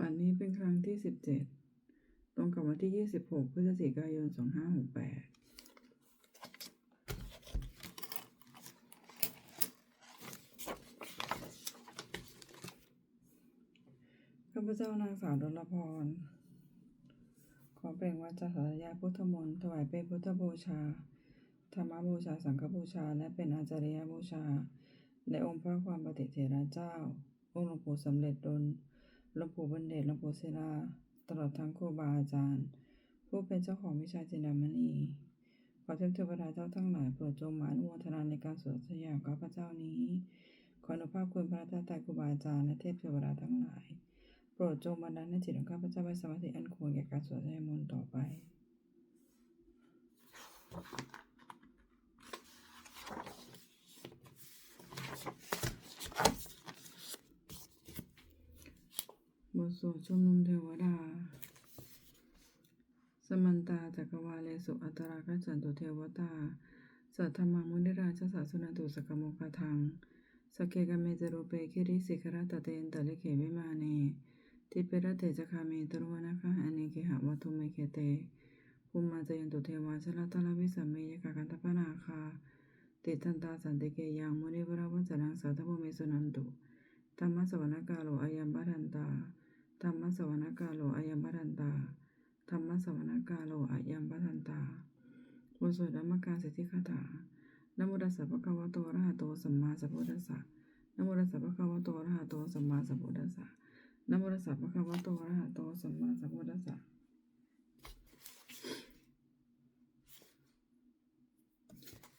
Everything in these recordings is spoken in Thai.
วันนี้เป็นครั้งที่สิบเจ็ดตรงกับวันที่ยี่สิบหกพฤศจิกายนสองห้าหกแปดข้าพเจ้านางสาวดลพร ขอเปล่งวาจาสาธยายพุทธมนต์ถวายเป็นพุทธบูชา ธรรมบูชา สังฆบูชา และเป็นอาจาริยบูชา ในองค์พระความปฏิเถระเจ้า องค์หลวงปู่สำเร็จดล หลวงปู่บันเดตหลวงปู่ศิลาตลอดทั้งครูบาอาจารย์ ผู้เป็นเจ้าของวิชาจินดามณีขอเทพเทวดาเจ้าทั้งหลายโปรดจงมาอนุโมทนาในการสวดสยามข้าพเจ้านี้ ขออนุภาพคุณพระตาตายครูบาอาจารย์และเทพเทวดาทั้งหลาย โปรดจงบันดาลให้จิตของข้าพเจ้าไปสมาธิอันควรแก่การสวดสยามนต์ต่อไป บท สวดชุมนุมเทวดา สมันตาจักรวาเลสุอัตราคัจจันตุเทวตา สัทธมังมุนิราชสาสุนันตุสกโมคทัง สเกกะเมจโรเปคิริสิกระตะเตนตะลิเขวิมาเน ทิเประเตจคาเมตรวนะคะอเนกิหะวัตุเมเคเตภูมิมาจยันตุเทวาชลตลวิสัมเมยกากันตปนาคาติทันตาสันติเกยังมุนิวราวัจนังสัทธโมเมสุนันตุธรรมสวรรกาโลอายัมบารันตา ธรรมสวรรกาโลอายัมบรันตา ธรรมสวรรกาโลอายัมบรันตาบทสวดธรรมกาสิทธิคาถานโมตัสสะภะคะวะโตอะระหะโตสัมมาสัมพุทธัสสะนโมตัสสะภะคะวะโตอะระหะโตสัมมาสัมพุทธัสสะนโมตัสสะภะคะวะโตอะระหะโตสัมมาสัมพุทธัสสะ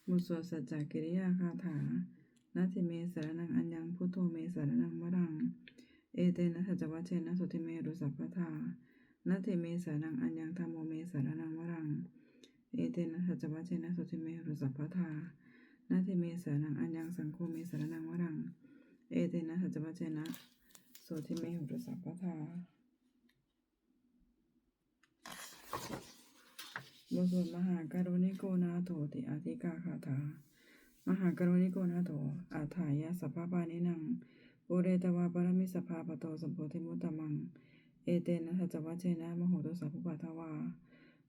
บทสวดสัจจกิริยาคาถานาทิเมสรนังอัญญังพุทโธเมสรนังวรัง เอเตนะสัจวัชเชนะสุติเมรุสัพพทานาเทเมสานังอัญญังธรรมโมเมสารนังวรัง เอเตนะสัจวัชเชนะสุติเมรุสัพพทานาเทเมสานังอัญญังสังโฆเมสารนังวรัง เอเตนะสัจวัชเชนะสุติเมรุสัพพทาบทสวดมหาการุณิโกนาโถติอาธิกาคาถามหาการุณิโกนาโถอาถายะสัพพปานินัง ปุเรตวาปรมิสภาปโตสัมโพธิมุตตมัง เอเตนะสัจวัชเชนะมโหตุสัพพุปัทวา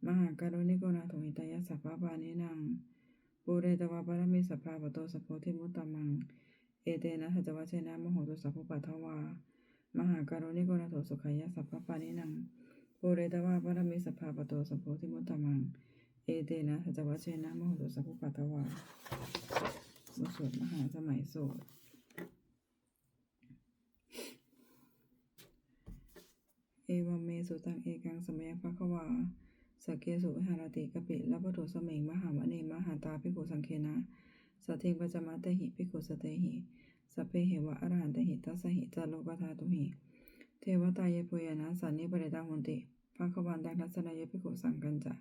มหาการุณิโกนาโถหิตยะสัพพปานินังปุเรตวาปรมิสภาปโตสัพโพธิมุตตมัง เอเตนะสัจวัชเชนะมโหตุสัพพุปัทวามหาการุณิโกนาโถสุขยะสัพพปานินังปุเรตวาปรมิสภาปโตสัพโพธิมุตตมัง เอเตนะสัจวัชเชนะมโหตุสัพพุปัทวาบทสวดมหาสมัยโสด เอวัมเมสุตังเอกังสมัยภะควาสกเกสุวิหารติกปิละปะโถสมิงมหาวเนมหาตาภิกขุสังเคนะสัทธิปัจมาเตหิภิกขุสเตหิสเพเหวะอรหันตหิตัสหิจัลโลกธาตุหิเทวตายปุยนะสันนิปริตาหุนติภะควันตังทัสสนายภิกขุสังกันจะ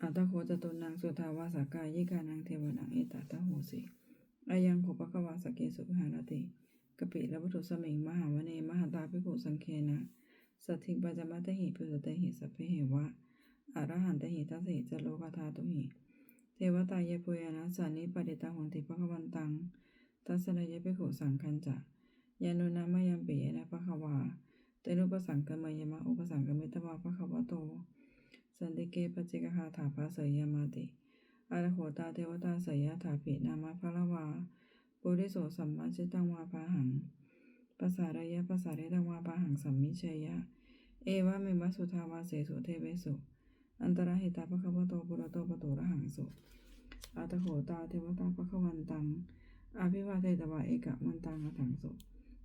อัตตโคจตุนังสุทาวาสกายิกานังเทวนังเอตตะโหสิอายังโขภะควาสกเกสุวิหารติกปิละปะโถสมิงมหาวเนมหาตาภิกขุสังเคนะ สัทธิปัจจมัตหิปุสตหิสัพเพเหวะอรหันตหิทัสสิจโลกธาตุหิเทวตายปุยนะสานิปริตาหุนติภควันตังทัสนายภิกขุสังคันจะยานุนามยัมปิยนะภควาเตนุปสังกมยมะอุปสังกมิตวาภควโต สันติเกปจิกหาถาภาเสยมาติอารโหตาเทวตาเสยถาปินามะภละวาปุริโสสัมมาจิตังวาภาหัง ภาษารยะภาษาเรตวาปาหังสัมมิเชยะ เอวะเมมะสุทาวาเสสุเทเวสุอันตรหิตาภควโตปุระโตปโตระหังสุอาตโหตาเทวตาภควันตังอภิวาเทตวาเอกะมันตังอะถังสุ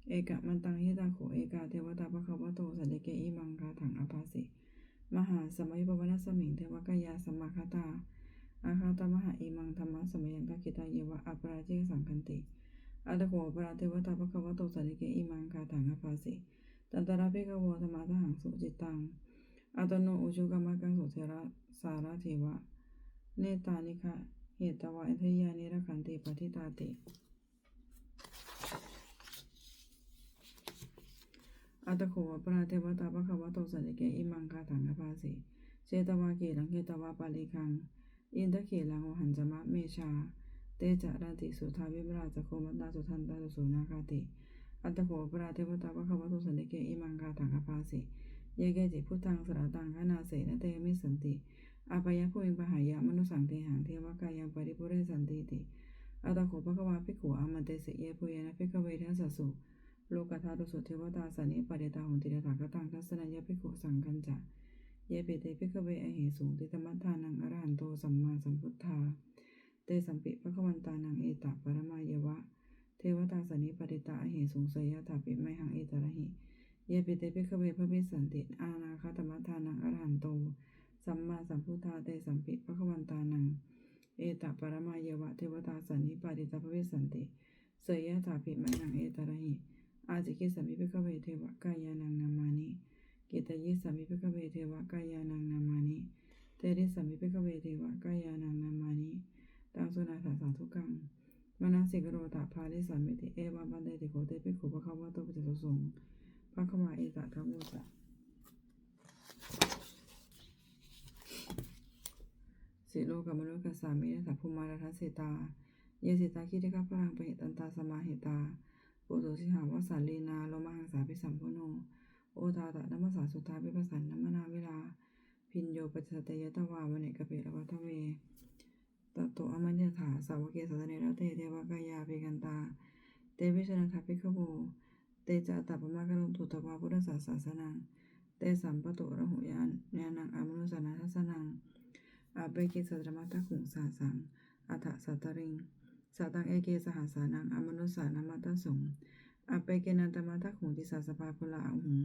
เอกะมันตังหิตาโขเอกาเทวตาภควโตสันติเกอิมังคาถังอภาสิมหาสมัยปวนสมิงเทวกายาสมมาคตาอาคาตมหาอิมังธรรมะสมัยังกกิตาเยวะอปราจิกสังคันติ อัตโขปราเทวตาภควโตสันติเกอิมังคาถังภาสิตันตระเพกวธรรมะทหังสุจิตังอัตโนอุชุกรรมกังสุเทระสารเทวะ เนตานิคะ เหตวะอันทยานิรขันติปฏิตาติอัตโขปราเทวตาภควโตสันติเกอิมังคาถังภาสิเจตวาเกลังเกตวาปาลิคัง อินทเขลังโอหันจมะเมชา เตจะรันติสุทาวิมราจโคมันตาสุทันตาสุสุนาคาติอัตโขปราเทวตาภควตุสันติเกอิมังคาถังอภาสิเยเกจิพุทธังสระตังคนาเสนเตมิสันติอาปายะภูมิปหายะมนุสังเทหังเทวกายังปริปุเรสันติติอัตโขภควาภิกขุอามันเตสิเยปุเยนะภิกขเวทัสสุโลกธาตุสุเทวตาสันนิปเดตาหุนติระถากตังทัสนัยะภิกขุสังกันจะเยเปเตภิกขเวอเหสุติตมัฏฐานังอรหันโตสัมมาสัมพุทธา เตสัมปิภควันตานังเอตะปรมายวะ เทวตาสันิปติตาเหสุงเสยยะถาปิไมหังเอตระหิ เยปิเตปิขเวพระวิสันติ อานาคาตมัทานังอรหันโต สัมมาสัมพุทธาเตสัมปิภควันตานัง เอตะปรมายวะ เทวตาสันิปติตาพระวิสันติเสยยะถาปิไมหังเอตระหิ อาจิกิสัมปิภิขเวเทวกายานังนามานิกิตยิสัมปิภิกขเวเทวกายานังนามานิ เตริสัมปิภิกขเวเทวกายานังนามานิ ตังสุนาสาสาทุกังมนัสสิกโรตาภาลิสัมมิติเอวาบันเดติโคเตปิโขภควะโตปิจตสงภควาเอตะธรรมโมจะสิโลกมโนกัสสามินัสภูมาราทัสสิตา เยสิตาคิริกาพรังปเหตันตาสมาเหตาปุโตสิหาวสาลีนาโลมาหังสาปิสัมพุโน โอทาตะนัมมสสาสุทาปิปสันนัมนาเวลา พินโยปัจจตยตวาวเนกเปรวัตเว ตโตอมัญญถาสาวกเกสัตเนระเตเทวกายาภิกันตา เตวิชนะทัพพิขโวเตจาตัปปมะกะลุตุตวาพุทธศาสสนังเตสัมปโตระหุยานญาณังอมนุสนาทัสนังอาเปกิสัตรมัตตขุงสาสังอัฏฐสัตตริงสัตังเอเกสหัสานังอมนุสานามัตตสงอาเปเกนันตมัตตขุงทิสาสภาพุลาอหุง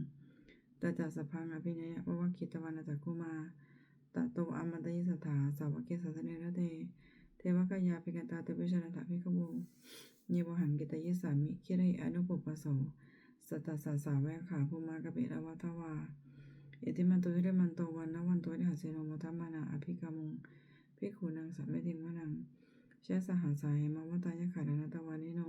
ตจัสสพังอภิเนยววคิตวันจักคุมา ตโตอมันตยิสถาสาวกเกสัตเนรเตเทวกายาภิกตาเตวิชนะถาภิกขโวเยวหังกิตยิสามิคิริอนุปปโสสตตสาสาแวขาภูมากะเปรวัตวาเอติมันโตวิเรมันโตวันนวันโตนิหัสเสโนมทัมมานาอภิกามุงภิกขุนังสัมเมติมนังเชสหัสายมาวตายขันตวานิโน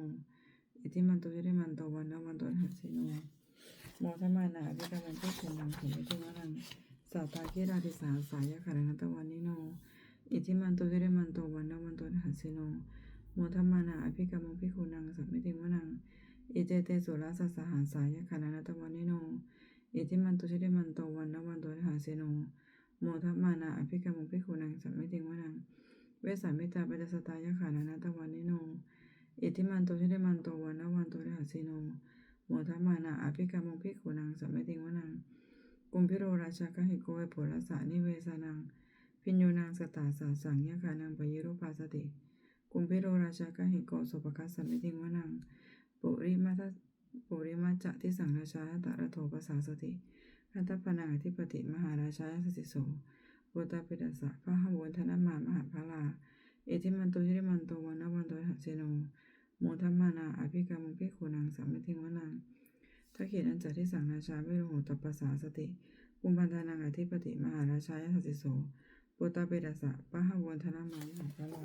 อิติมันโตวิเรมันโตวันนวันโตนิหัสเสโนโมทัมมานาอภิกามุงภิกขุนังสัมเมติมะนังสัตตาคิราติสาสายะขันนตวานิโนอิทิมันโตวิเรมันโตวันนวันตนิหัสเสโนโมทัมมานาอภิกามุงภิกขุนังสัมเมติมนัง อิเจเตสุราสสหัสายะขันนตวานิโนอิทิมันตุชิริมันโตวันนวันโตนิหาเสโนโมทัพมานาอภิกรรมุภิกขุนังสัมมิติงวนังเวสามิตาปัจสตายะขานานาตวันนิโน อิทิมันโตุชิริมันโตวันนวันโตนิหาเสโนโมทัพมานาอภิกรรมุภิกขุนังสัมมิติงวนัง กุมพิโรราชากหิโกเวปุรสานิเวสานัง พิญโยนางสตาสาสังยะขานังปยิรุปาสติ กุมพิโรราชากหิโกสุปคัสสัมมิติงวนังปุริมัทปุริมัจจะที่สังราชาตระโทปสาสติพันตปนังอธิปติมหาราชาสสิโสบุตาปิดัสสะพระหวนธนมามหาภาลา เอทิมันโตยิริมันโตวันนวันโตหัสเจโนโมทัมมานาอภิกรรมุภิกขุนังสัมมิทิงวนัง ทักเขตอันจัดที่สังราชาวิโรโหตปสาสติปุมพันธานังอธิปติมหาราชายสสิโสบุตาปิดัสสะพระหวนธนามามหาภาลา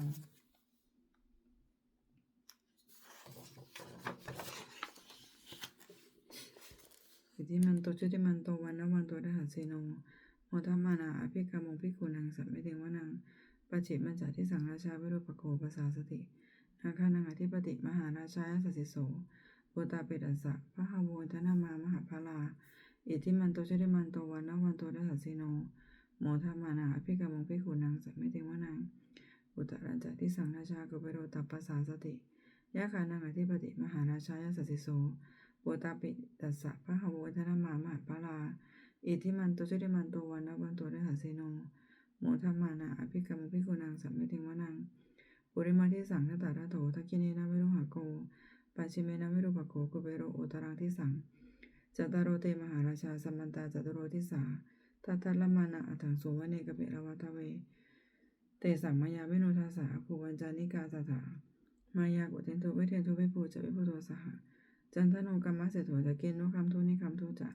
อิติมันโตชุติมันโตวันนวันโตทหารเสโนโมทัมมานาอภิกรรมุภิกุนังสัมเมเทวนังปัจิมันจัดที่สังราชาวิรุปโกภาษาสตินาคานังอธิปติมหาราชายสัสสิโส โบตาเปตัสสะพระหาโวนธนามามหาภาลาอิติมันโตชุติมันโตวันนวันโตทหารเสโน โมทัมมานาอภิกรรมุภิขุนังสัมเมเทวนังอุตรันจัดที่สังราชากเปโรตัปปสาสติยะคานังอธิปติมหาราชายสัสสิโสโบตาปิตัสสะพระหาโวทนามามหาปาลาอิทิมันโตจุติมันโตวันนวันโตได้หาเซโน โมทัมมานาอภิกรรมภิขุนังสัมมิติวนังปุริมาที่สังนตาระโถทักกินีนาวิรุหะโก ปัจฉิเมนาวิรุปโกกุเบโรโอตรังที่สังจัตตารโรเตมหาราชาสัมมันตาจัตโรทิสาทัตตละมานาอัถังโสวเนกเปรวัตเว เตสัมมายาเวโนทัสสะภูวันจานิกาตถามายากุเทนโทเวเทนโทเวปูจะเวปุโตสหะจันทโนกรรมเสโถจะเกณโนคำทุนิคำทุจะ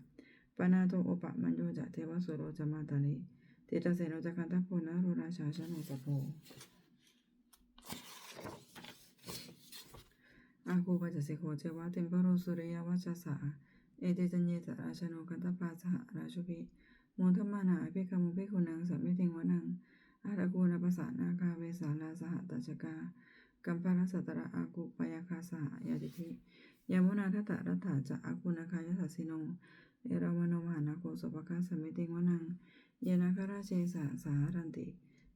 ปนาโตโอปะมัญโยจะเทวสุโรจะมาตาลิเตตะเสโนจะคันตะโพนะรุราชาชโนจะโพ อาคูปัจจสิโคเจวะเตมปโรสุริยวัชสะเอเตจัญเยตราชโนคันตปาสหราชุปิโมทมานาอภิกรรมุภิกขุนังสัมมิติงวนังอารากูนปัสสานาคาเวสาลาสหตัจกากัมปาลสัตระอากุปยาคาสหยาติทิยามุนาทัตตะรัตถาจะอากุณาคายสัสสิโนเอราวโนมหานาโคสุปกัสสมิติงวนังเยนาคราเชสาสารันติ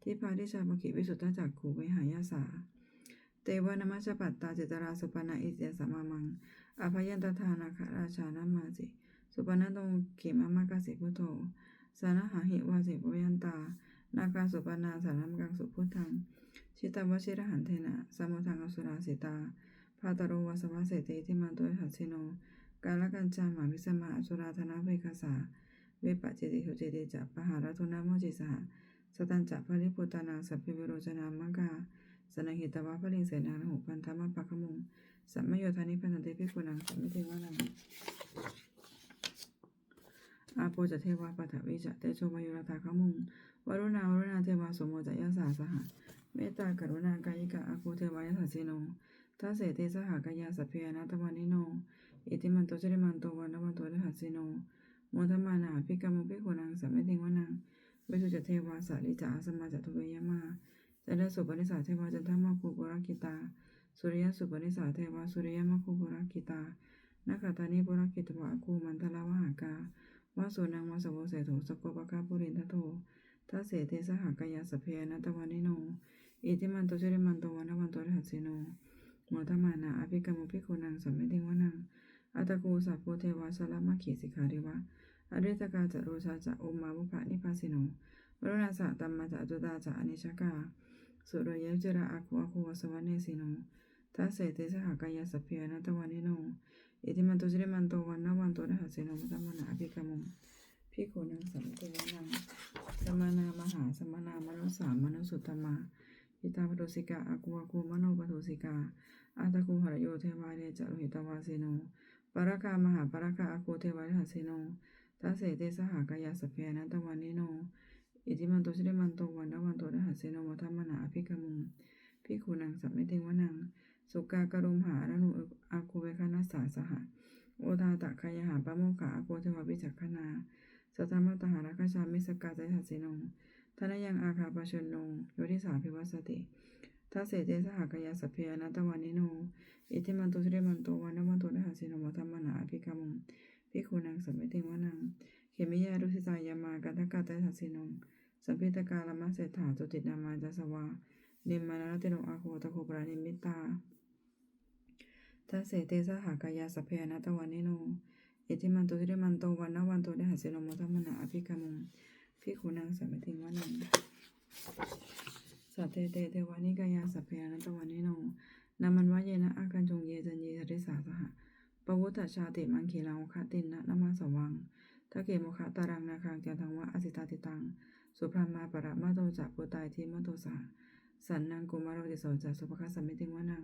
ทิพาทิชาปกิวิสุทธจักขูวิหายาสา เตวานามัชปัตตาจิตราสุปนาอิเตสมามังอภยันตทานาคราชานามาสิสุปนันตงเขมามากาสิพุทโธสานหาหิวาสิปยันตา นาคาสุปนาสารามกังสุพุทธัง ชิตาวชิรหันเทนะสมุทังอสุราสิตาพาตโรวาสวะเสติทิมันตัวหัสสิโน กาลกันจามาวิสมาอสุราธนาเวคาสาเวปะจิติหุจิติจัปปหารัตุนาโมจิสหสตันจัปภริปุตานังสัพพิวิโรจนามังกา สนหิตวะพระลิงเสนาหุพันธรรมปะขมงสัมมโยธานิพันธเตพิกุนังสัมมิเทวานังอาโปจะเทวาปัทวิจะเตโชวายุรธาขมุงวรุณาวรุณาเทวาสมโมจะยาสาสหะเมตตากรุณากายิกะอาโคเทวายาสัสสิโนทัสเสเตสหกายาสัพเพยนาตวานิโน อิติมันโตจริมันโตวันวันโตระหัสสิโนโมทมานาภิกรรมภิกขุนังสัมมิติงวนังเวสุจเทวาสาลิจาสมาจตุเวยมา จันทสุปนิสาเทวาจันทมาคูปุระกิตา สุริยสุปนิสาเทวาสุริยมคูปุระกิตานาคาตานิปุระกิตวะคูมันทลาวหากาวาสุนังวาสโวเสโถสกปะกาปุรินทโททัสเสเตสหกายาสเพนัตวานิโน อิติมันโตจริมันโตวันวันโตรหัสสิโนโมทมานาอภิกรรมภิกุนังสัมมิติวนังอัตโกสัพโพเทวาสลามาขีสิกขาริวะอริตกาจะโรชาจะอุมาบุภะนิพาสิโนวรุณาสะตัมมาจะจุตาจะอนิชกา สุรยจระอาคุอาคุวสวรเนสิโนทัสเสเตสหกายาสพเพนัตวานิโนอิติมันโตจริมันโตวันนวันโตระหัสสิโนโมทมานาอภิกรรมภิกขุนังสัมมิติงวนังสมานามหาสมานามนุสามนุสุตมาหิตาปโตสิกาอากุอากุมโนปโตสิกาอาตะกุหรโยเทวาเนจโรหิตวาสิโนปรากามหาปรากาอากุเทวาเนหสิโนทัสเสเตสหากายาสพเพนันตวันนิโน อิติมันโตชิริมันโตวันนวันโตระหัสสิโนมัทมนาอภิกมุงภิกขุนังสัมมิติงวนัง สุกากรุมหาอนุอากุเวคานัสสาสหะโอทาตะคายหาปะโมกขาอากุเทวาวิจักขนาสตมตหาราคชามิสกาใจหัสสิโนทนยังอาคาปชนโนโยทิสาภิวัสติทัสเสเตสหากายาสพเพอนัตตวานิโน อิทิมันโตชิริมันโตวันนวันโตระหัสสิโนมัทมนาอภิกรรมุงภิกขุนังสัมมิติงวนัง เขมิยารุสิตายามากันทกาตหัสสิโน สัมพิตกาลมัสเสถาจุตินามาจัสวานิมานารติโนอาโคตะโคปรานิมิตาทัสเสเตสหากายาสพเพนัตตวานิโนอิทิมันโตชิริมันโตวันนวันโตระหัสสิโนมัทมนาอภิกรรมุงภิกขุนังสัมมิติงวนังสัตเตเตเทวานิกายาสัพเพนันตวานิโนนามันวะเยนะอากันจงเยจันเยสริสาสหะปวุตตชาติมังคีลังคะตินนะนามาสวังทะเกโมคะตารังนาคังจันทังวะอสิตาติตัง สุพรามมาปรมาโตจะปุตายทีมโตสาสันนังกุมารติโสจะสุภคสัมมิติงวนัง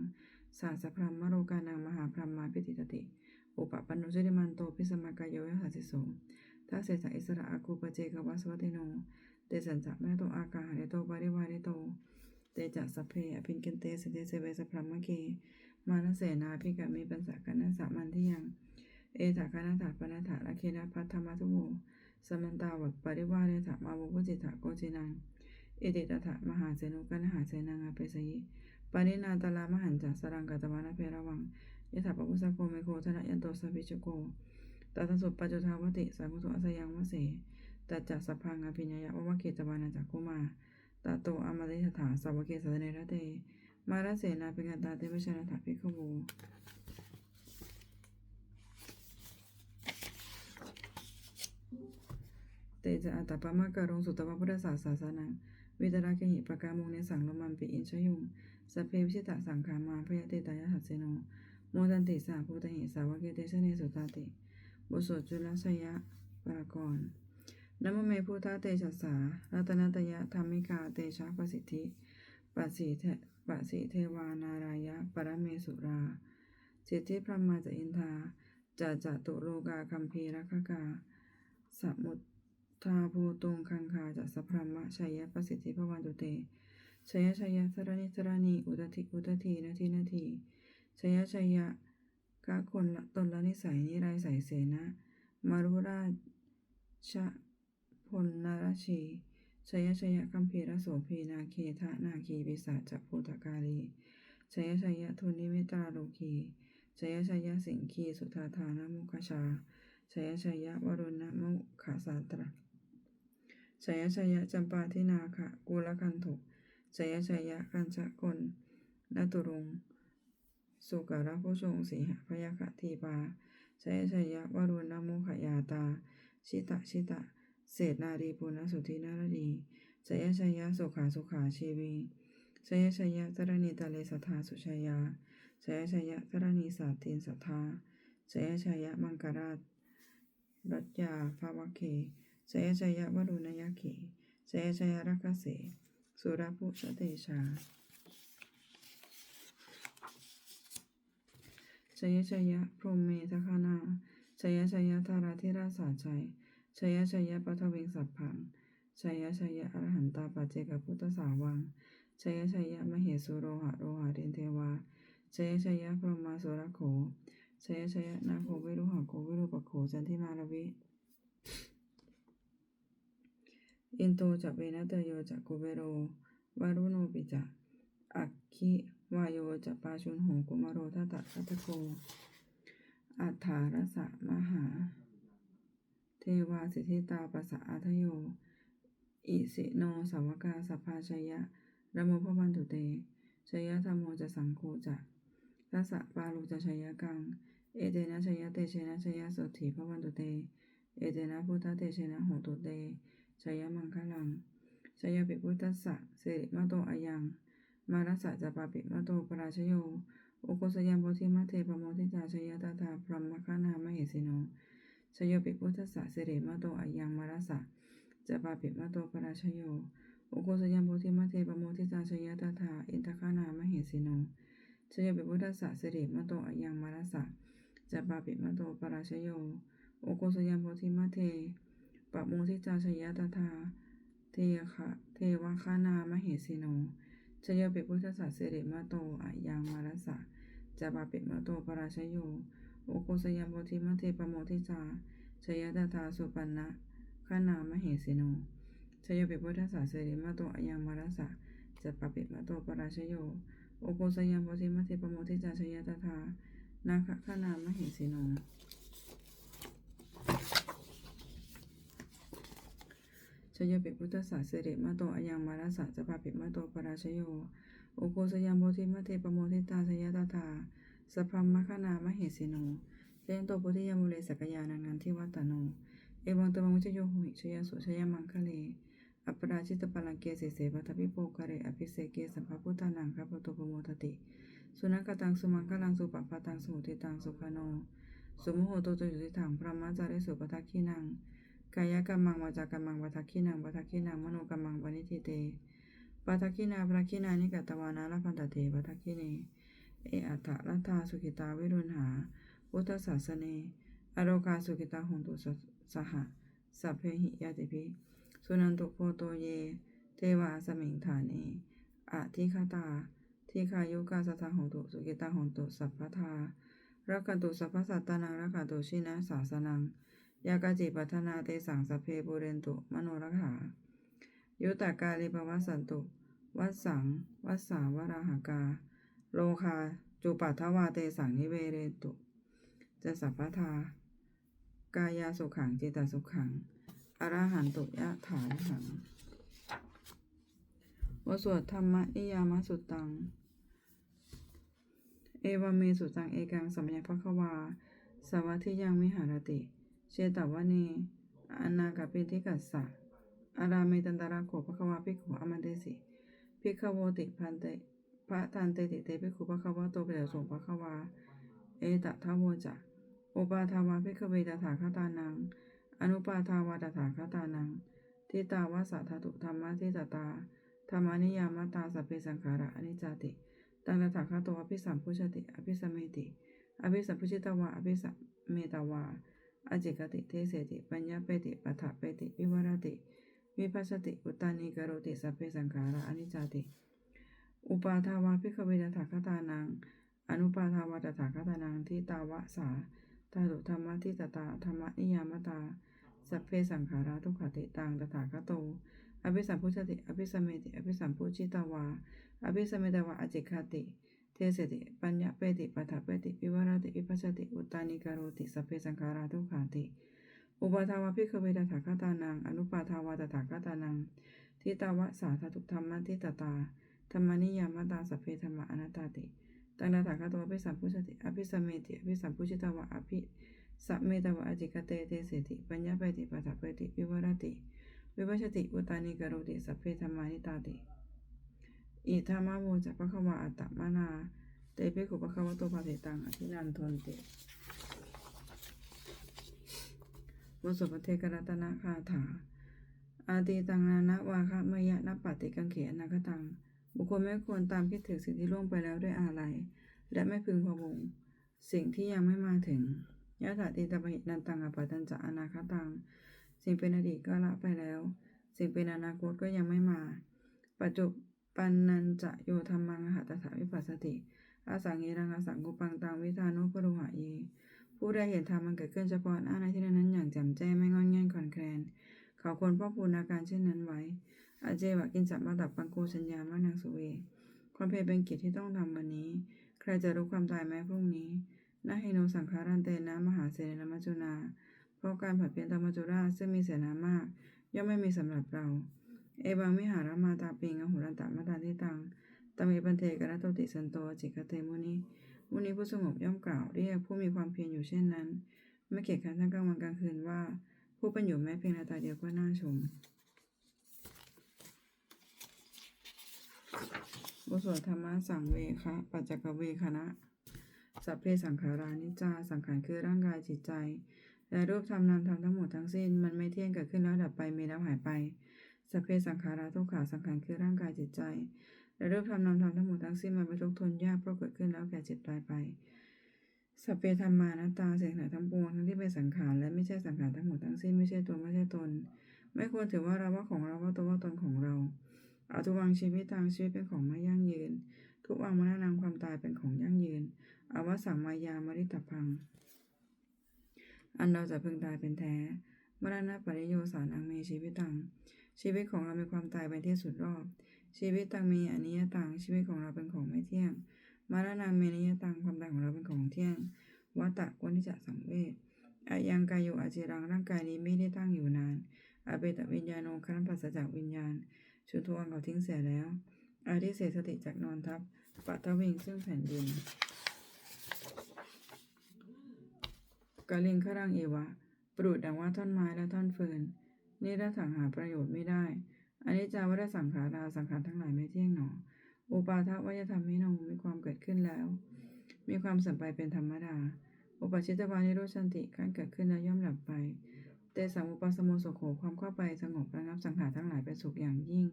สาสพรามมโรกานังมหาพรหมาพิติตติ อุปปันโนจริมันโตพิสมากายโยยหัสิโสทัสเสสะอิสระอาคูปเจกวัสวัติโน เตสันจะแม่โตอากาหาริโตปาริวาริโต เตจะสัพเพอภินกันเตสเตเสเวสพรหมเก มานเสนาภิกามีปัญสากันนะสามันที่ยัง เอถาคานาถาปนาถาละเคนะพัทธมัทุโม สมันตาวัปปริวาเรถามาวุปจิตาโกจินัง เอเดตถามหาเสนุกันหาเสนังอาเปสยิปานินาตาลามหันจัสรังกัตวานะเพระวังยถาปุสะโกเมโคธนะยันโตสัพพิจโกตาทสุปปัจจุทาวติสามุตุอสยังวเสตัจจะสัพพังอภิญญาวะวะเกตวานาจักกุมาตาโตอมาติถาสาวเกสเนระเต มาราเสนาเป็นกันตาเตวิชนาถาภิกขโว เตจะอัตตปะมะการงสุตวะพุทธศาสาสนังวิตราเคหิปะกามุงเนสังลมันปิอินชยุงสเพวิชิตะสังขามาพยเตตายะหัสเสโนโมตันติสาภูตหิสาวะเกเตชะเนสุตาติบุโสจุลชยะปรากรนโมเมพุทธเตชะสารัตนตยะธรรมิกาเตชะประสิทธิปัสสิเทปัสสิเทวานารายะปรเมสุราสิทธิพระมาจะอินทาจะจะตุโลกาคัมภีรคกาสมุ ทาภูตุงคังคาจะสพรมะชัยยะประสิทธิพวันตุเตชัยยะชัยยะสรณิสรณีอุตติอุตตินาทีนาทีชัยยะชัยยะกะคนละตนละนิสัยนิไรใสเสนะมารุราชพลนารชีชัยยะชัยยะคัมภีรโสพีนาเคทะนาคีปิสาจักภูตกาลีชัยยะชัยยะทุนิมิตราโลกีชัยชัยสิงคีสุธาธานมุขชาชัยชัยวรุณมุขสาตระ ชยชยจำปาทินาคะกุลกันถุชยชยกัญจกลนตุรงสุการะผู้ทรงสีหพยาคะทีปาชยชยวรุณมุขยาตา ชิตะชิตะ เศษนารีปุณสุธินารดีชยชยสุขาสุขาชีวีชยชยจรณีตะเลสัทธาสุชยาชยชยจรณีสาตินสัทธาชยชยมังกราชรัตยาภาวะเค ชยชยวรุณยเขชยชยรักเสสุรพุชเตชาชยชยพรหมเมทคานาชยชยธาราธิราสาชัยชยชยปัทวิงสัพพังชยชยอรหันตาปัจเจกพุทธสาวังชยชยมเหสุโรหะโรหะเรนเทวาชยชยพรหมาสุรโขชยชยนาโควิรุหะโควิรุปโขจันทิมารวิ อินโตจะเวนะเตโยจะกุเบโรวารุโนปิจะอักขิวายโยจะปาชุนโหกุมารโรทัตตะคัตโกอัฏฐารสะมหา เทวาสิทธิตาปสะอัทโย อิสิโนสาวกาสัพพาชยะระโมพพันตุเตชยธรรมโมจะสังโฆจะทัสสะปาลุจะชยกัง เอเตนะชยเตเชนะชยสถีพพันตุเต เอเตนะพุทธเตเชนะโหตุเต ชยมังคลังชยปิพุทธัสสะสิริมะโตอายังมารัสสะจะปาปิมะโตปราชโยโอโกสยัมโพธิมัทเทปโมทิตาชยตถาพรหมคานามเหสิโนชยปิพุทธัสสะสิริมะโตอายังมารัสสะจะปาปิมะโตปราชโยโอโกสยัมโพธิมัทเทปโมทิตาชยตถาอินทคานามเหสิโนชยปิพุทธัสสะสิริมะโตอายังมารัสสะจะปาปิมะโตปราชโยโอโกสยัมโพธิมัทเท ปะโมทิจาชยตถาเทคะเทวคานามเหสิโนชยปิพุทธสัสสิริมาโตอายังมารัสสะจะปาปิมาโตปราชโย โอโกสยามโพธิมัเทปโมทิจาชยตถาสุปันนะขานามเหสิโนชยปิพุทธสัสสิริมาโตอายังมารัสสะจะปาปิมาโตปราชโย โอโกสยามโพธิมัเทปโมทิจาชยตถานาคขานามเหสิโน ชยปิพุทธศาสริมาโตอายังมาราสะจะปาปิมาโตปราชโยโอโกสยามโพธิมะเทปโมทิตาชยตถาสพรมมคณามเหสิโนเจนโตโพธิยามุเลสกยานังนันทิวัตโน เอวังตมังชโยหุชยสุชยมังคะเลอปราชิตปลังเกเสเสปัทพิโปกะเรอภิเสเกสัพพพุทธานังคัปโตปโมทติ สุนักตังสุมังคลังสุปปะตังสุหุติตังสุขโน สุโมโหโตโตยุติถังพระมัจจาริสุปทักขินัง กายกรรมังวาจากรรมังวัฏคินังวัฏคินังมโนกรรมังปณิทิเตปัทคินาปรคินานิกตวานาลพันตเตปัทคิเน เออัตถลัทธาสุขิตาวิรุณหาพุทธศาสเน อโรกาสุขิตาหงตุสสหะสัพเพหิยติภิสุนันตุโพโตเย เทวาสมิงฐาเนอะทิคตาทิคายุกาสทาหงตุสุขิตาหงตุสัพพทารักขันตุสัพพสัตตานังรักขันตุชินะสาสนัง ยากาจิปัฒนาเตสังสเพปุเรนตุ มโนรักขายุตากาลิปวัสสันตุ วัสสัง วัสสาวราหากา โลคา จุปัทวาเตสังนิเวเรตุ จะสัพพทา กายาสุขังจิตตสุขัง อรหันตุยะถาหังวสวดธรรมนิยามสุตัง เอวเมสุตังเอกังสัมยังพะควาสวัสทิยังวิหารติ เชตวเนอนาคาปิทิกัสสะอาราเมตันตระโขภควาภิกขุอมันเตสิภิกขโวติพันเตพระทันเตติเตภิกขุภควะโตเปเดสงภควา เอตทะโวจะอุปาทาวาภิกขเวตถาคตานัง อนุปาทาวาตถาคตานังทิตาวาสาธาตุธรรมะทิตตาธรรมานิยามตาสัพเพสังขาระอนิจจติตังตถาคตโตอภิสัมพุชติ อภิสัมเมติ อภิสัมพุชิตวาอภิสัมเมตวา อจิกติเทเสติปัญญาเปติปัฏฐเปติวิวรติ วิปัสสติอุตานิกโรติสัพเพสังขาระอนิจจติ อุปาทาวาภิกเวตถาคตานัง อนุปาทาวาตถาคตานังทิตาวะสาธาตุธรรมะทิตตาธรรมนิยามตาสัพเพสังขาราทุกขติตังตถาคโต อภิสัมพุชติ อภิสัมเมติ อภิสัมพุชิตาวา อภิสัมเมตวาอจิคติ เทสติ ปัญญาเปติปัฏฐเปติวิวรติวิปัสสติ อุตตานิการโติสัพเพสังขาราทุกขาติ อุปาทาวะพิกเวตถาคตานัง อนุปาทาวะตถาคตานัง ทิตาวะสาธทุกธรรมทิตตา ธรรมนิยามตาสัพเพธรรมะอนัตตาติตังนาถาคตวะภิสัมพุชติ อภิสัมเมติอภิสัมพุชิตาวะอภิสัมเมตาวะอจิกเตเตเสติ ปัญญาเปติปัฏฐเปติวิวรติวิวัชติ อุตตานิกโรติสัพเพธรรมานิตาติ อิธรรมะโมจะปะคะวะอัตตมนาเตเปิขุปะคะวะโตภาเสตังอภินันทนเติวสุปเทกรัตนะคาถา อาตีตังนานะวาคะมยะนปฏิกังเขอนาคตัง บุคคลไม่ควรตามคิดถึงสิ่งที่ล่วงไปแล้วด้วยอาลัยและไม่พึงพะวง สิ่งที่ยังไม่มาถึงยะถาติตปะหินันตังอปตัญจะอนาคตัง สิ่งเป็นอดีตก็ละไปแล้ว สิ่งเป็นอนาคตก็ยังไม่มา ปัจจุ ปันนันจะโยธรรมังหัตถาวิปัสสติอาสังเอรังอาสังกุปังตังวิธานุปรุหะเย ผู้ได้เห็นธรรมมันเกิดขึ้นเฉพาะหน้าในที่นั้นอย่างแจ่มแจ้งไม่งอนแง่นขอนแคลน เขาควรพ่อพูนอาการเช่นนั้นไว้ อาเจวะกินจับมาดับปังโกชัญญามานางสุเว ความเพียรเป็นกิจที่ต้องทำวันนี้ ใครจะรู้ความตายแม้พรุ่งนี้นาฮิโนสังขารันเตนะมหาเสนนมัจจุนา เพราะการผัดเปลี่ยนธรรมจุราซึ่งมีเสนามาก ย่อมไม่มีสำหรับเรา เอวังมิหารมาตาปิงอหุรันตมาตาทิตังตเมปันเทกรัตโตติสันโตจิกเตมุนีมุนีผู้สงบย่อมกล่าวเรียกผู้มีความเพียรอยู่เช่นนั้น ไม่เกียจค้านทั้งกลางวันกลางคืนว่า ผู้เป็นอยู่แม้เพียงนาตาเดียวก็น่าชมบทสวดธรรมะสังเวคะปัจจกเวคณะสัพเพสังขารานิจจาสังขารคือร่างกายจิตใจ และรูปธรรมนามธรรมทั้งหมดทั้งสิ้น มันไม่เที่ยงเกิดขึ้นแล้วดับไปมีแล้วหายไป สัพเพสังขาราทุกขาสังขารคือร่างกายจิตใจ และรูปธรรมนามธรรมทั้งหมดทั้งสิ้นมันเป็นทุกทนยากเพราะเกิดขึ้นแล้วแก่เจ็บตายไปสัพเพธรรมานัตตาสิ่งทั้งทั้งปวงทั้งที่เป็นสังขารและไม่ใช่สังขารทั้งหมดทั้งสิ้นไม่ใช่ตัวไม่ใช่ตน ไม่ควรถือว่าเราว่าของเราว่าตัวว่าตนของเราเอาทุกวังชีวิตทางชีวิตเป็นของไม่ยั่งยืน ทุกวังมรณะนามความตายเป็นของยั่งยืนอาวสังมายามริตพัง อันเราจะพึงตายเป็นแท้มรณะปริโยสารอังเมชีวิตตัง ชีวิตของเรามีความตายเป็นที่สุดรอบ ชีวิตตังมีอนิยตัง ชีวิตของเราเป็นของไม่เที่ยง มรณะเมนิยตัง ความตายของเราเป็นของเที่ยง วัตตะวันิจจสังเวชอายังกายโยอาจิรังร่างกายนี้ไม่ได้ตั้งอยู่นานอาเบตวิญญาโนครั้นปัสสจากวิญญาณ ชุดทวงเขาทิ้งเสียแล้วอาทิเศษสติจากนอนทับปัตตวิงซึ่งแผ่นดินกาลิงขรังเอวะปรุดดังว่าท่อนไม้และท่อนฟืน นี่ถ้าถังหาประโยชน์ไม่ได้อันนี้จาวัฏสังขาราสังขารทั้งหลายไม่เที่ยงหนอ อุปาทวยธรรมมิโนมีความเกิดขึ้นแล้ว มีความสัมไปเป็นธรรมดา อุปชิตวานิโรชันติการเกิดขึ้นแล้วย่อมหลับไป เตสังอุปสมโมโสโขความเข้าไปสงบระงับสังขารทั้งหลายเป็นสุขอย่างยิ่ง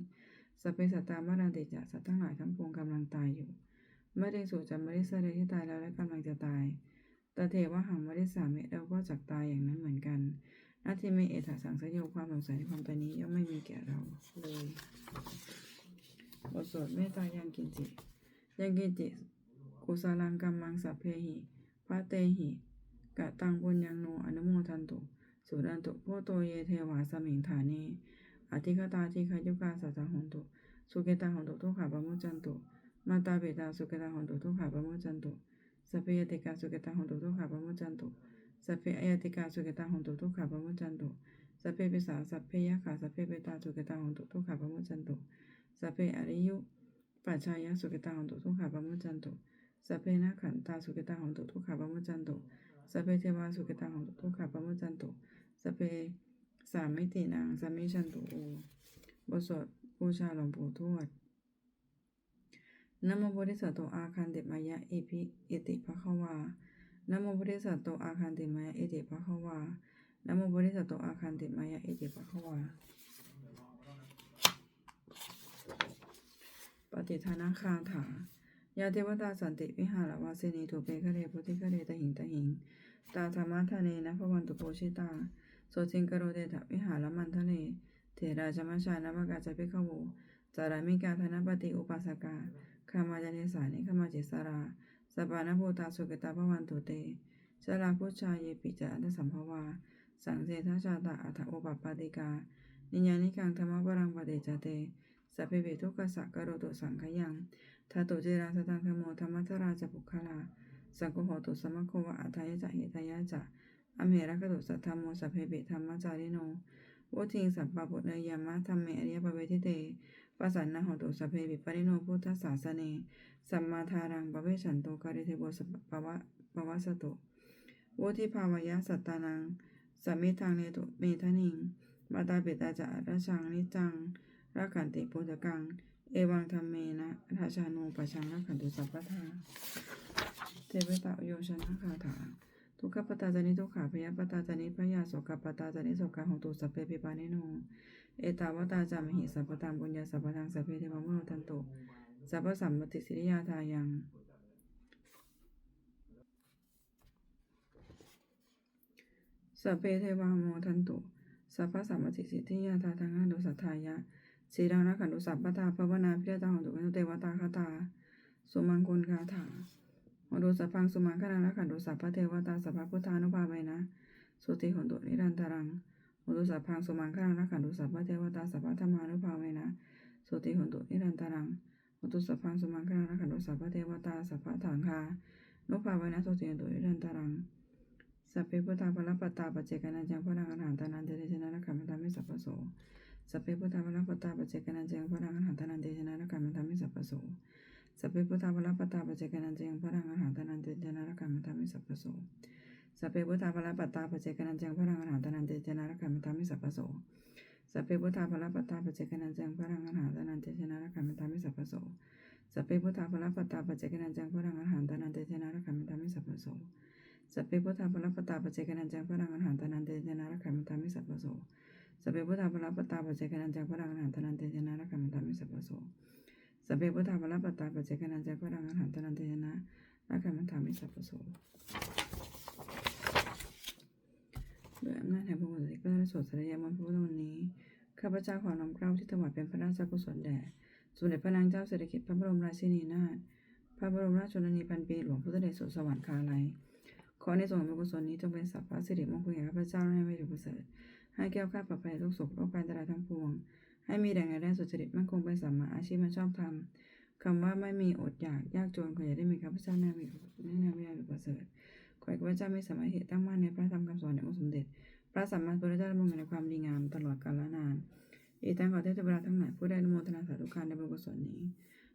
สพเพสัตตามารันติจะสัตว์ทั้งหลายทั้งปวงกำลังตายอยู่เมื่อเด้สู่จำมริสเรที่ตายแล้วและกำลังจะตายตเทวะหังมริสามิเราก็จักตายอย่างนั้นเหมือนกัน นาทิเมเอถาสังสยโยความสงสัยในความตายนี้ย่อมไม่มีแก่เราเลยบทสวดเมตตายังกินจิยังกินจิกุสลังกัมมังสัพเพหิพระเตหิกะตังปุญญังโนอนุโมทันตุสุรันตุโพโตเยเทวาสมิงฐานีอธิคตาทิคายุกาสัตาหนตุสุเกตาหนตุทุกขาปะมุจันตุมาตาเบตาสุเกตาหนตุทุกขาปะมุจันตุสัพเพยติกาสุเกตาหนตุทุกขาปะมุจันตุ สัพเพอายติกาสุเกตาหนตุทุกขาปะมุจจันตุสัพเพปิสาสัพเพยะขาสัพเพเปตาสุเกตาหนตุทุกขาปะมุจจันตุสัพเพอริยุปัจชายะสุเกตาหนตุทุกขาปะมุจจันตุสัพเพนะขันตาสุเกตาหนตุทุกขาปะมุจจันตุสัพเพเทวาสุเกตาหนตุทุกขาปะมุจจันตุสัพเพสามมิตินางสามิชันตุบทสวดบูชาหลวงปู่ทวดนโมโพธิสัตว์โตอาคันติมายะอิภิอิติภะควา นะโมโพธิสัตว์โตอาคันติมายะอิติภะคะวานะโมโพธิสัตว์โตอาคันติมายะอิติภะคะวาปฏิทานาคาถายาเทวตาสันติวิหารวาสินีถูเปคะเรพุทธิคะเรตหิงตหิง ตาธรรมะทะเนนะพวันตุโพชิตาโสจิงกโรเตถวิหารมันทะเลเถราจมัชานวกาจพิขโวจารามิกาธนปฏิอุปาสกาคามาจเนสานิขมาจิสารา สปานะโพตาสุกตาพวันตุเตชลาพุชาเยปิจาอัตสัมภวา สังเสทชาตาอัฏฐโอปปาติกา นิญานิกังธรรมปรังปฏิจเตสัพเพเวทุกขสักกโรตุสังขยังทาตุเจราสตังธรรมโมธรรมัทราจะปุคลา สังโฆโหตุสมะโควะอัทายะจะเหตายะจะอเมระกตุสัทธรรมโมสัพเพปิธรรมจาริโนวุทิงสัพปะปุเนยามะธรรมเมอริยปเวทิเต ปัสสันนะโหตุสเพปิปริโนพุทธศาสเนสัมมาทารังปเวชันโตการิเทโวสปวะปวะสตุวุทิภาวยะสัตตานังสัมมิทังเนตุเมทนิง มาตาปิตาจะรชังนิจังรักขันติปุตกัง เอวังธรรมเมนะราชานุปชังรักขันตุสัพพทาเทวตาโยชนะคาถาทุกขปตาจานิทุกขาพยาปตาจานิพยาโสกปตาจานิโสกาหงตุสัพเพปิปานิโน เอตาวตาจามหิสัพพตังปุญญาสัพพทังสัพเพเทวมโนทันตุสัพพสัมมติสิริยาทายังสัพเพเทวาโมทันตุสัพพสัมมติสิทธิยาทาทางอนุสัทธายะสีรังรักขันตุสัพพตาภวนาพิรตาหงตุกันตุเตวตาคาตาสุมังคุลคาถาหงตุสัพพังสุมังคณารักขันตุสัพพเทวตาสัพพพุทธานุภาเวนะสุติหนตุนิรันตรัง ตุสัพพังสมังคณารักขันตุสัพพเทวตาสัพพธรรมานุภาเวนะสุติหนตุนิรันตรังหงตุสัพพังสมังคณารักขันตุสัพพเทวตาสัพพถังคานุภาเวนะสุติหนตุนิรันตรังสัพเพพุทธาภลปตาปเจกนันจังพลังอรหันตานันเตชนะรักขันธรรมิสัพพโสสัพเพพุทธาภลปตาปเจกนันจังพลังอรหันตานันเตชนะรักขันธรรมิสัพพโสสัพเพพุทธาภลปตาปเจกนันจังพลังอรหันตานันเตชนะรักขันธรรมิสัพพโส สัพเพพุทธาภลปัตตาปัจเจกนันจังพลังอรหันตานันเตชนะรักขันธรรมิสัพพโสสัพเพพุทธาภลปัตตาปัจเจกนันจังพลังอรหันตานันเตชนะรักขันธรรมิสัพพโสสัพเพพุทธาภลปัตตาปัจเจกนันจังพลังอรหันตานันเตชนะรักขันธรรมิสัพพโสสัพเพพุทธาภลปตาปเจกนันจังพลังอรหันตานันเตชนะรักขันธรรมิสัพพโสสัพเพพุทธาภลปตาปเจกนันจังพลังอรหันตานันเตชนะรักขันธรรมิสัพพโสสัพเพพุทธาภลปตาปเจกนันจังพลังอรหันตานันเตชนะรักขันธรรมิสัพพโส โดยอำนาจแห่งพระบุตรก็ได้สวดสรยามนพระพุทธวันนี้ข้าพเจ้าขอน้อมเกล้าที่ถวายเป็นพระราชกุศลแด่สมเด็จพระนางเจ้าสิริกิติ์พระบรมราชินีนาถพระบรมราชชนนีพันปีหลวงพุทธเดชสุสวรรคาลัยขอในส่วนของบุญกุศลนี้จงเป็นสัพพะสิริมงคลแก่ข้าพเจ้าและให้ไม่ถึงประเสริฐให้แก้วข้าปลอดภัยทุกโศกโรคภัยตรายทั้งปวง ให้มีแด่งในแดนสุจริตมั่นคงเป็นสัมมาอาชีพมันชอบธรรมคำว่าไม่มีอดอยากยากจนขออย่าได้มีข้าพเจ้าแน่มีแน่นาวิญญาณหรือประเสริฐ ขอให้ข้าพเจ้าไมีสมาธิตั้งมั่นในพระธรรมคำสอนในองค์สมเด็จ พระสัมมาสัมพุทธเจ้าดำรงอยู่ในความดีงามตลอดกาลนานอีกทั้งขอเทพเวลาทั้งหลายผู้ได้อนุโมทนาสาธุการในบุญกุศลนี้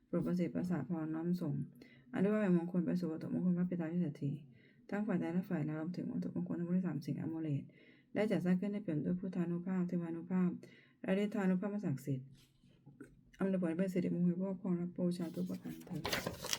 โปรดประสิทธิ์ประสาทพรน้อมส่งอันุภาพแห่งมงคลไปสู่วัตถุมงคลพระปิตาวิเศรษฐีทั้งฝ่ายใดและฝ่ายเรารวมถึงวัตถุมงคลทั้งหมดสามสิ่งอโมเลตได้จัดสร้างขึ้นในเปี่ยมด้วยพุทธานุภาพเทวานุภาพและฤทธานุภาพมาศักดิ์สิทธิ์อำนวยผลเป็นสิริมงคลพวกพองและปูชาทุกประการเถิด